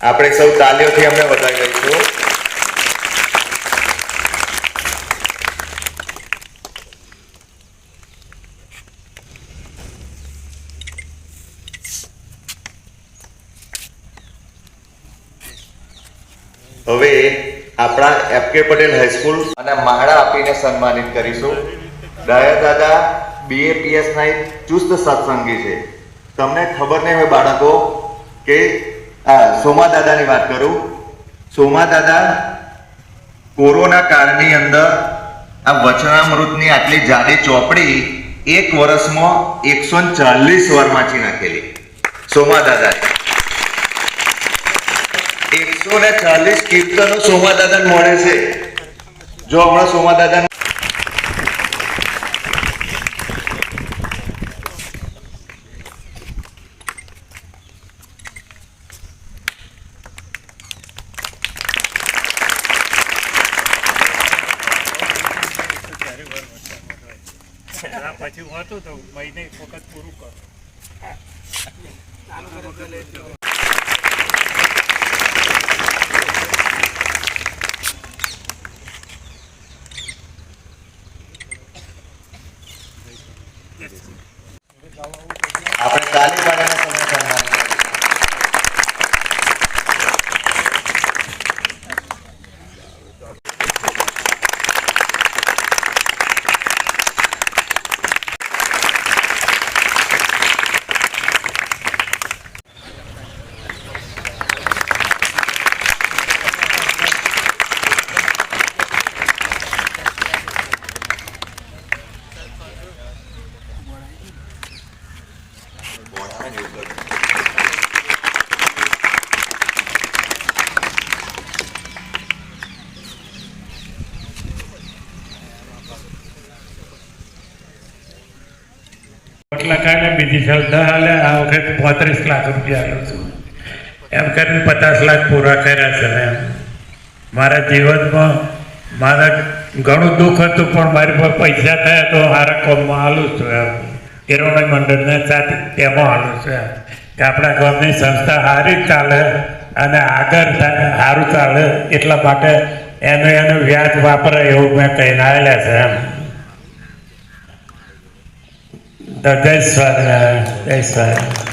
આપણે સૌ તાલીઓથી અમને વધાવી લઈશું હવે આપણા એફકે પટેલ હાઈસ્કૂલ અને માળા આપીને સન્માનિત કરીશું. દયા દાદા બીએપીએસ ના એક ચુસ્ત સત્સંગી છે. તમને ખબર નહીં હોય બાળકો કે આ સોમા દાદાની વાત કરું. સોમા દાદા કોરોના કાળની અંદર આ વચનામૃતની આટલી જાડી ચોપડી એક વર્ષમાં એકસો ચાલીસ વાર વાંચી નાખેલી. સોમા દાદાએ એકસો ને ચાલીસ કીર્તનો સોમા દાદા મળે છે. જો હમણાં સોમા દાદા પછી હોતું તો મહિને એક વખત પૂરું કરો. આપણે તાલીમ રોટલા ખાઈને બીજી શ્રદ્ધા હાલે, આ વખત પોત્રીસ લાખ રૂપિયા આલું છું. એમ કરીને પચાસ લાખ પૂરા કર્યા છે એમ. મારા જીવનમાં મારા ઘણું દુઃખ હતું, પણ મારી પાસે પૈસા થયા તો સારા કોમમાં હાલું છું એમ. કિરવણી મંડળને સાથે તેમાં હાલું છે. કે આપણા ગામની સંસ્થા સારી ચાલે અને આગળ સારું ચાલે, એટલા માટે એનું એનું વ્યાજ વાપરે એવું મેં કહીને આવેલા છે એમ. જય સ્વામિનારાયણ જય સ્વામિનારાયણ.